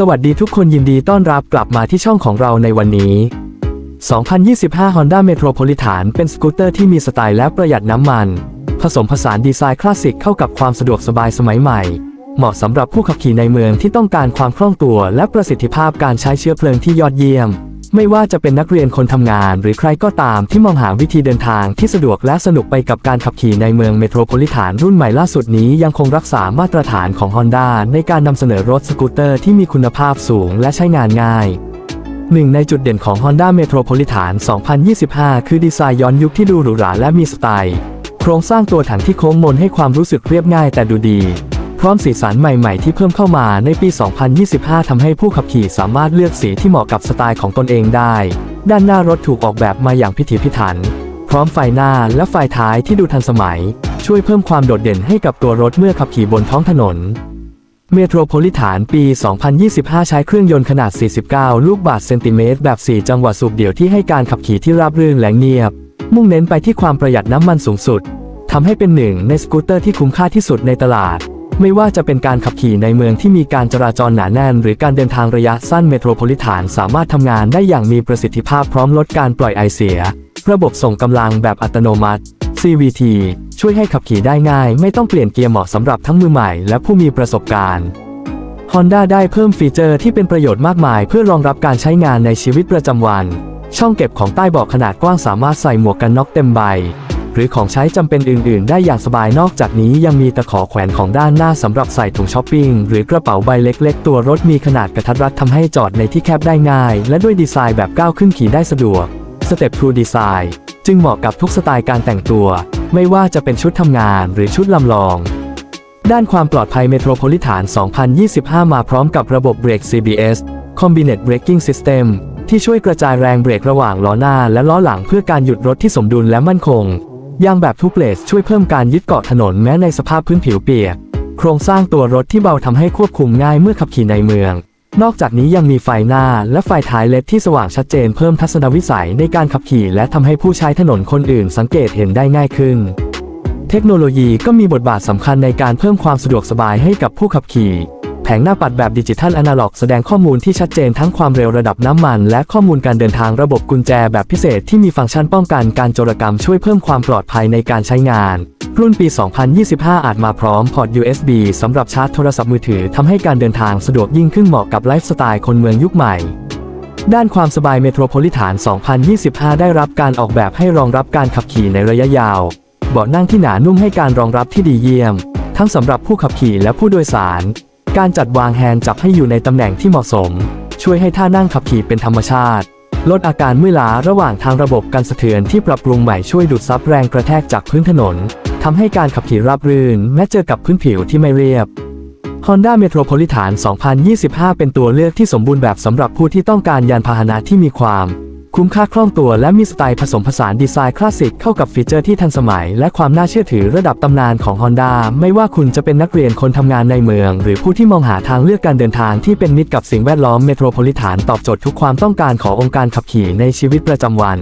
สวัสดีทุกคนยินดีต้อนรับกลับมาที่ช่องของเราในวันนี้ 2025 Honda Metropolitan เป็นสกูตเตอร์ที่มีสไตล์และประหยัดน้ำมัน ผสมผสานดีไซน์คลาสสิกเข้ากับความสะดวกสบายสมัยใหม่ เหมาะสำหรับผู้ขับขี่ในเมืองที่ต้องการความคล่องตัวและประสิทธิภาพการใช้เชื้อเพลิงที่ยอดเยี่ยม ไม่ว่าจะเป็นนักเรียนคนทำงาน หรือใครก็ตามที่มองหาวิธีเดินทางที่สะดวกและสนุกไปกับการขับขี่ในเมืองเมโทรโพลิแทนรุ่นใหม่ล่าสุดนี้ยังคงรักษามาตรฐานของ Honda ในการนำเสนอรถสกูตเตอร์ที่มีคุณภาพสูงและใช้งานง่ายหนึ่งในจุดเด่นของ Honda Metropolitan 2025 คือดีไซน์ย้อนยุคที่ดูหรูหราและมีสไตล์ โครงสร้างตัวถังที่โค้งมนให้ความรู้สึกเรียบง่ายแต่ดูดี พร้อมสีสันใหม่ๆ ที่เพิ่มเข้ามาในปี 2025ทำให้ผู้ขับขี่สามารถเลือกสีที่เหมาะกับสไตล์ของตนเองได้ ด้านหน้ารถถูกออกแบบมาอย่างพิถีพิถัน พร้อมไฟหน้าและไฟท้ายที่ดูทันสมัย ช่วยเพิ่มความโดดเด่นให้กับตัวรถเมื่อขับขี่บนท้องถนนเมโทรโพลิแทนปี 2025 ใช้เครื่องยนต์ขนาด 49 ลูกบาศก์เซนติเมตร แบบ 4 จังหวะสูบเดี่ยวที่ให้การขับขี่ที่ราบรื่นและเงียบ มุ่งเน้นไปที่ความประหยัดน้ำมันสูงสุด ทำให้เป็นหนึ่งในสกูตเตอร์ที่คุ้มค่าที่สุดในตลาด ไม่ว่าจะเป็นการขับขี่ในเมืองที่มีการจราจรหนาแน่น หรือการเดินทางระยะสั้นเมโทรโพลิแทนสามารถทำงานได้อย่างมีประสิทธิภาพพร้อมลดการปล่อยไอเสีย ระบบส่งกำลังแบบอัตโนมัติ CVT ช่วยให้ขับขี่ได้ง่าย ไม่ต้องเปลี่ยนเกียร์เหมาะสำหรับทั้งมือใหม่และผู้มีประสบการณ์ Honda ได้เพิ่มฟีเจอร์ที่เป็นประโยชน์มากมาย เพื่อรองรับการใช้งานในชีวิตประจำวัน ช่องเก็บของใต้เบาะขนาดกว้างสามารถใส่หมวกกันน็อกเต็มใบ หรือของใช้จำเป็นอื่น ๆ ได้อย่างสบายนอกจากนี้ยังมีตะขอแขวนของด้านหน้าสำหรับใส่ถุงช้อปปิ้งหรือกระเป๋าใบเล็ก ๆ ตัวรถมีขนาดกระทัดรัดทำให้จอดในที่แคบได้ง่าย และด้วยดีไซน์แบบก้าวขึ้นขี่ได้สะดวก Step True Design จึงเหมาะกับทุกสไตล์การแต่งตัว ไม่ว่าจะเป็นชุดทำงานหรือชุดลำลองด้านความปลอดภัยเมโทรโพลิแทน2025 มาพร้อมกับระบบเบรก CBS Combined Braking System ที่ช่วยกระจายแรงเบรกระหว่างล้อหน้าและล้อหลังเพื่อการหยุดรถที่สมดุลและมั่นคง ยางแบบทุกเลสช่วยเพิ่มการยึดเกาะถนนแม้ในสภาพพื้นผิวเปียก โครงสร้างตัวรถที่เบาทำให้ควบคุมง่ายเมื่อขับขี่ในเมือง นอกจากนี้ยังมีไฟหน้าและไฟท้ายเลดที่สว่างชัดเจนเพิ่มทัศนวิสัยในการขับขี่และทำให้ผู้ใช้ถนนคนอื่นสังเกตเห็นได้ง่ายขึ้น เทคโนโลยีก็มีบทบาทสำคัญในการเพิ่มความสะดวกสบายให้กับผู้ขับขี่ ผงหน้าปัดแบบดิจิทัลอนาล็อกแสดงข้อมูลที่ชัดเจนทั้งความเร็วระดับน้ำมัน และข้อมูลการเดินทางระบบกุญแจแบบพิเศษที่มีฟังก์ชันป้องกันการโจรกรรมช่วยเพิ่มความปลอดภัยในการใช้งาน รุ่นปี 2025 อาจมาพร้อมพอร์ต USB สำหรับชาร์จโทรศัพท์มือถือทำให้การเดินทางสะดวกยิ่งขึ้นเหมาะกับไลฟ์สไตล์คนเมืองยุคใหม่ด้านความสบายเมโทรโพลิแทน2025 ได้รับการออกแบบให้รองรับการขับขี่ในระยะยาว เบาะนั่งที่หนานุ่มให้การรองรับที่ดีเยี่ยม ทั้งสำหรับผู้ขับขี่และผู้โดยสาร การจัดวางแฮนด์จับให้อยู่ในตำแหน่งที่เหมาะสม ช่วยให้ท่านั่งขับขี่เป็นธรรมชาติ ลดอาการเมื่อยล้าระหว่างทางระบบการสะเทือนที่ปรับปรุงใหม่ช่วยดูดซับแรงกระแทกจากพื้นถนนทำให้การขับขี่ราบรื่นแม้เจอกับพื้นผิวที่ไม่เรียบ Honda Metropolitan 2025 เป็นตัวเลือกที่สมบูรณ์แบบสำหรับผู้ที่ต้องการยานพาหนะที่มีความ คุ้มค่าคล่องตัวและมีสไตล์ผสมผสานดีไซน์คลาสสิกเข้ากับฟีเจอร์ที่ทันสมัย และความน่าเชื่อถือระดับตำนานของ Honda ไม่ว่าคุณจะเป็นนักเรียนคนทำงานในเมือง หรือผู้ที่มองหาทางเลือกการเดินทางที่เป็นมิตรกับสิ่งแวดล้อมเมโทรโพลิแทนตอบโจทย์ทุกความต้องการขององค์การขับขี่ในชีวิตประจำวัน